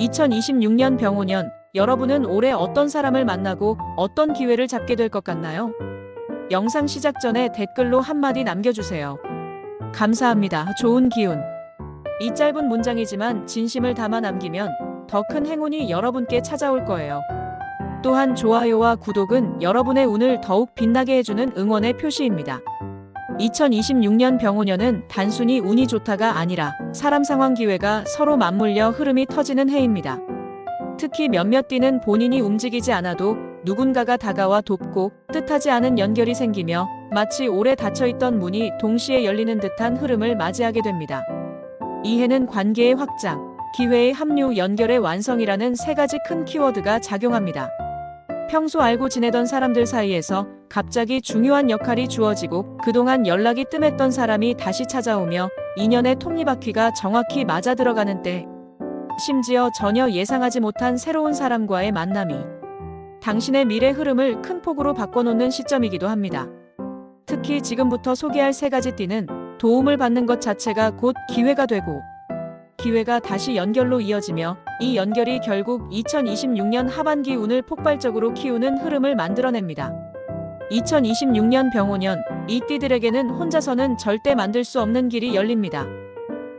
2026년 병오년, 여러분은 올해 어떤 사람을 만나고 어떤 기회를 잡게 될 것 같나요? 영상 시작 전에 댓글로 한마디 남겨주세요. 감사합니다. 좋은 기운. 이 짧은 문장이지만 진심을 담아 남기면 더 큰 행운이 여러분께 찾아올 거예요. 또한 좋아요와 구독은 여러분의 운을 더욱 빛나게 해주는 응원의 표시입니다. 2026년 병오년은 단순히 운이 좋다가 아니라 사람 상황 기회가 서로 맞물려 흐름이 터지는 해입니다. 특히 몇몇 띠는 본인이 움직이지 않아도 누군가가 다가와 돕고 뜻하지 않은 연결이 생기며 마치 오래 닫혀있던 문이 동시에 열리는 듯한 흐름을 맞이하게 됩니다. 이 해는 관계의 확장, 기회의 합류, 연결의 완성이라는 세 가지 큰 키워드가 작용합니다. 평소 알고 지내던 사람들 사이에서 갑자기 중요한 역할이 주어지고 그동안 연락이 뜸했던 사람이 다시 찾아오며 인연의 톱니바퀴가 정확히 맞아 들어가는 때 심지어 전혀 예상하지 못한 새로운 사람과의 만남이 당신의 미래 흐름을 큰 폭으로 바꿔놓는 시점이기도 합니다. 특히 지금부터 소개할 세 가지 띠는 도움을 받는 것 자체가 곧 기회가 되고 기회가 다시 연결로 이어지며 이 연결이 결국 2026년 하반기 운을 폭발적으로 키우는 흐름을 만들어냅니다. 2026년 병오년, 이 띠들에게는 혼자서는 절대 만들 수 없는 길이 열립니다.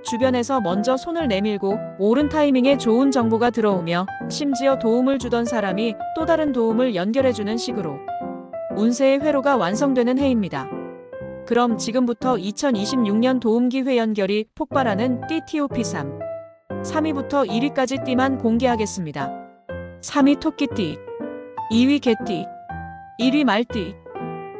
주변에서 먼저 손을 내밀고 옳은 타이밍에 좋은 정보가 들어오며 심지어 도움을 주던 사람이 또 다른 도움을 연결해주는 식으로 운세의 회로가 완성되는 해입니다. 그럼 지금부터 2026년 도움기회 연결이 폭발하는 띠TOP3 3위부터 1위까지 띠만 공개하겠습니다. 3위 토끼띠 2위 개띠 1위 말띠